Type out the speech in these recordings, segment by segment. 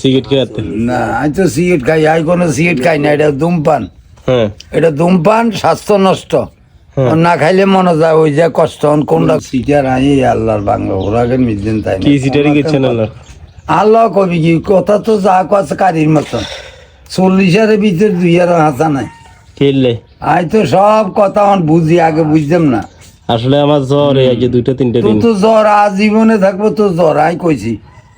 Cigarette খেতে না আমি তো সিগারেট খাই আমি কোনো সিগারেট খাই না এটা ধূমপান। হ্যাঁ। এটা ধূমপান স্বাস্থ্য নষ্ট। হ্যাঁ। না খাইলে মনে যায় ওই যে কষ্ট কোনটা সিটার আই আল্লাহর বাংলা ওরাকে তাই কি সিটারি গেছেন আল্লাহ? আল্লাহ কবি কি কথা তো যা কাছে কারির মতন। চল্লিশের ভিতরে দুই আর হাসা নাই। খেললে আই তো সব কথা আমার বুঝি আগে বুঝতাম না। আসলে আমার জ্বর এই যে দুইটা তিনটা দিন। তো জ্বর আজীবনে থাকব তো জ্বর আই কইছি।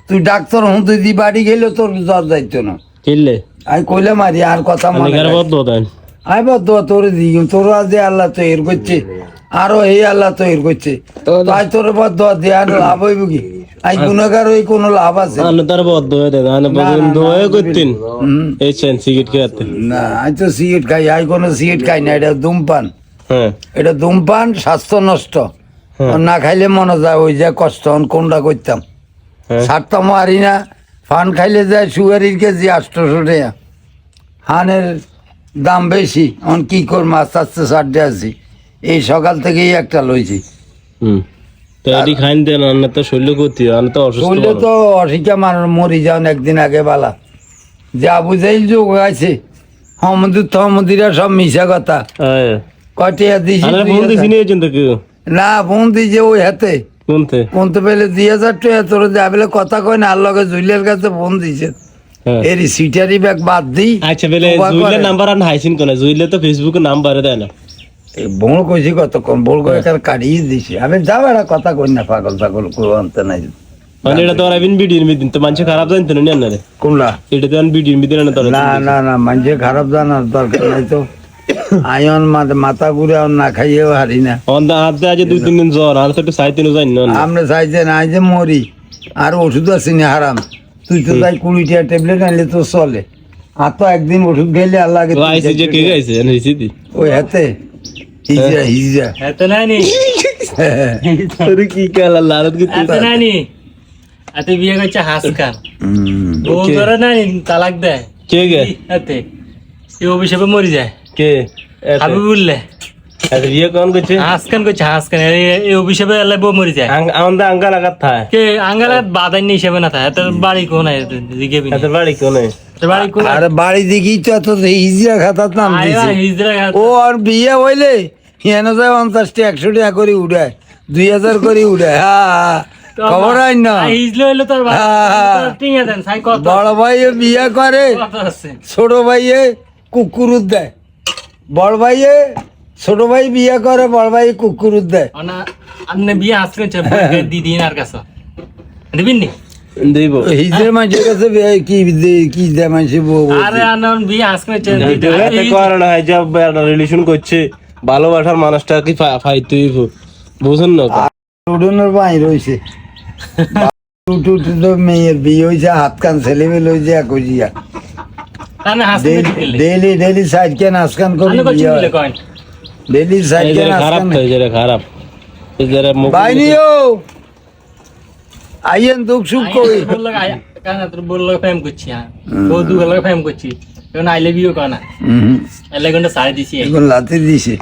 তুই ডাক্তার হুঁতে দি বাড়ি গেলে তোর জ্বর যাইতো না। খেললে আই কইলে মারি আর কথা মনে বদ্ধ আই বদ তোর দি তোর আজ যে আল্লাহ তৈর করছে আরও এই আল্লাহ তৈর করছে তাই তোর বদ দিয়ে আর লাভ হইব কি? আই গুণাগার ওই কোনো লাভ আছে? আনে তার বদ্ধ হয়ে দেন আনে বদন দোয়া করতেন। এই চেন সিগারেট খেতে না আমি তো সিগারেট খাই আই কোনো সিগারেট খাই না এটা ধূমপান। হ্যাঁ। এটা ধূমপান স্বাস্থ্য নষ্ট। হ্যাঁ। না খাইলে মনে যায় ওই যে কষ্ট কোনটা করতাম? হ্যাঁ। ছাড়তাম হারি না ফান খাইলে যায় সুগারির কেজি আটশোশো টাকা। হানের দাম বেশি এখন কি কর মাছ আস্তে ছাড়তে আছি এই সকাল থেকেই একটা লইছি। তো এটি খাইন দেন আনে তো শৈল্য করতে আনে তো অসুস্থ শুনলে তো অশিক্ষা মানুষ মরি যান একদিন আগে বালা। যা বুঝাইল যোগ আছে। হমদুর থমদিরা সব মিশা কথা। হ্যাঁ। কটিয়া দিছি না ফোন দিছে ওই হাতে। কোনতে ফোন পেলে দুই হাজার টাকা তোর কথা কয় না আর লগে জুইলের কাছে ফোন দিছে। হ্যাঁ। এর সিটারি ব্যাগ বাদ দিই আচ্ছা বেলে উপায় জুইলে করে। নাম্বার আর হাইছিন কোনে জুইলে তো ফেসবুকে নাম্বার দেয় না। এই বড় কইছি কতক্ষণ বড় করে দিছি। আমি যা বেড়া কথা কই না পাগল পাগল আনতে নাই। মানে এটা তো আর আবিন ভিডিওর মিদিন তো মানুষ খারাপ জানতো না না কোনলা? এটা তো ভিডিওর মিদিন না না না মানুষে খারাপ জানার দরকার নাই তো। আয়ন মাথা মাথা ঘুরে আর না খাইয়েও হারি না। অন দা হাতে আজ দুই তিন দিন জ্বর আর তো একটু সাইতিনও জানি না। আমরা চাইছে না যে মরি আর ওষুধ আছে না হারাম। তুই তো তাই কুড়িটা ট্যাবলেট আনলে তো চলে। আর তো একদিন ওষুধ খেলে তো আইসি যে কে গাইছে ওই হাতে? হিজরা হিজরা এত নানি আরে কি কালা লারত কি এত নানি এত বিয়ে করছে হাস খান হুম। বউ ধরে নানি তালাক দেয়। কে গে? এতে এই অভিশাপে মরি যায়। কে? হাবি বললে ইয়ে কোন করছে? হাস খান করছে? এই- এই অভিশাপে এলে বউ মরি যায়। আমাদের আঙ্গা লাগাত থায়। কে আঙ্গালে বাদাই নি হিসেবে না থাকে এত বাড়ি কোন দিকে বিনি। এত বাড়ি কোনে এত বাড়ি কোন আরে বাড়ি দিকেই তো এত হিজরা খাতার নাম দিছে। হিজরা ও আর বিয়ে হইলে হেন যায় পঞ্চাশটি একশো টাকা করে উড়ায়। দুই হাজার করে উড়ায়। হ্যাঁ খবর না? বড় ভাইয়ে বিয়ে করে ছোট ভাইয়ে কুকুর দেয়। বড় ভাইয়ে ছোট ভাই বিয়ে করে বড় ভাই কুকুর দেয় আপনি বিয়ে হাস দিদি আর কাছে। দিবিন নি? দেব। হিজের মানুষের কাছে কি কি দেয় মানুষের আরে আনন বিয়ে হাস করছে এতে করে যে রিলেশন করছে। ভালোবাসার মানুষটা কি বুঝুন না উঠোনের বাই রয়েছে। উঠু উঠু তো মেয়ের বিয়ে হয়েছে হাত কান ছেলে মেয়ে লইছে এক করছে ডেলি ডেলি সাইড কে নাচ করি ডেলি সাইড কে খারাপ তো এই খারাপ। মুখ বাইনিও আইয়েন দুঃখ সুখ কই? কেন তোর বলল প্রেম করছি হ্যাঁ? তো দুঃখ লাগে প্রেম করছি। এখন আইলে বিও কয় না? হুম, এলে গন্ডা সাড়ে দিছি। এখন লাতে দিছে।